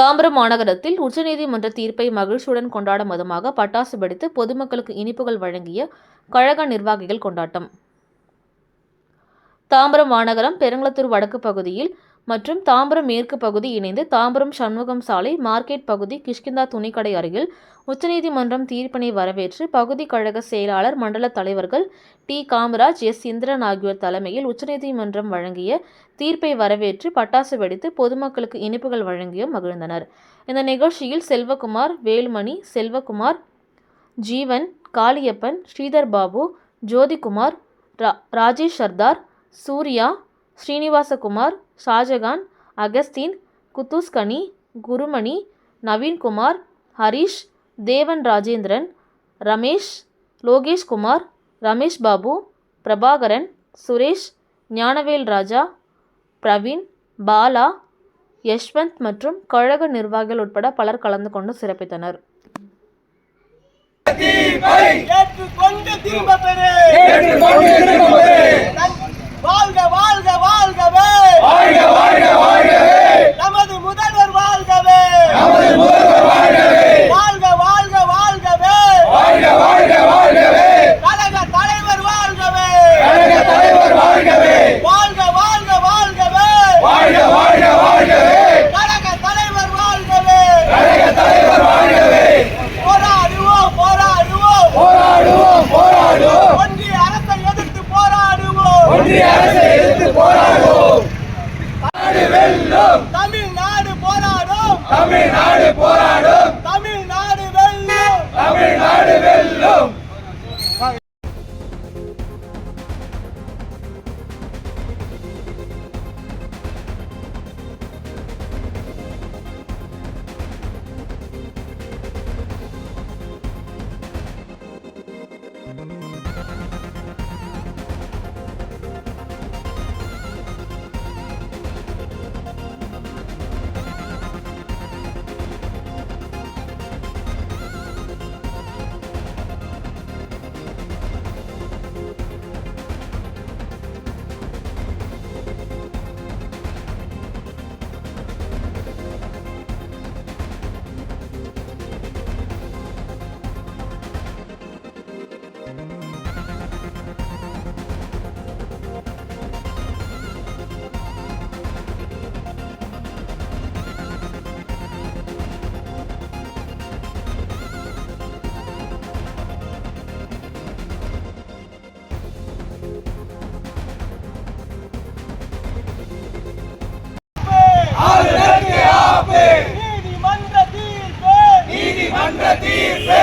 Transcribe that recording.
தாம்பரம் மாநகரத்தில் உச்சநீதிமன்ற தீர்ப்பை மகிழ்ச்சியுடன் கொண்டாடும் விதமாக பட்டாசு வெடித்து பொதுமக்களுக்கு இனிப்புகள் வழங்கிய கழக நிர்வாகிகள் கொண்டாட்டம். தாம்பரம் மாநகரம் பெருங்களத்தூர் வடக்கு பகுதியில் மற்றும் தாம்பரம் மேற்கு பகுதி இணைந்து தாம்பரம் சண்முகம் சாலை மார்க்கெட் பகுதி கிஷ்கிந்தா துணிக்கடை அருகில் உச்சநீதிமன்றம் தீர்ப்பினை வரவேற்று பகுதி கழக செயலாளர் மண்டல தலைவர்கள் டி. காமராஜ் எஸ். இந்திரன் ஆகியோர் தலைமையில் உச்சநீதிமன்றம் வழங்கிய தீர்ப்பை வரவேற்று பட்டாசு வெடித்து பொதுமக்களுக்கு இனிப்புகள் வழங்கியும் மகிழ்ந்தனர். இந்த நிகழ்ச்சியில் செல்வகுமார் வேலுமணி செல்வகுமார் ஜீவன் காளியப்பன் ஸ்ரீதர் பாபு ஜோதிகுமார் ரா ராஜேஷ் சர்தார் சூர்யா ஸ்ரீனிவாசகுமார் ஷாஜகான் அகஸ்தீன் குத்தூஸ்கனி குருமணி நவீன்குமார் ஹரிஷ் தேவன் ராஜேந்திரன் ரமேஷ் லோகேஷ் குமார் ரமேஷ் பாபு பிரபாகரன் சுரேஷ் ஞானவேல் ராஜா பிரவீன் பாலா யஷ்வந்த் மற்றும் கழக நிர்வாகிகள் உட்பட பலர் கலந்து கொண்டு சிறப்பித்தனர். ஏற்றுக்கொண்டு திரும்ப பெறு. போராடுவோம் போராடுவோம் போராடுவோம் போராடுவோம் ஒன்றிய அரசை எதிர்த்து போராடுவோம் ஒன்றிய அரசை எதிர்த்து போராடுவோம் வெல்லும் தமிழ்நாடு போராடும். தமிழ்நாடு போராடும். தீர்ப்பு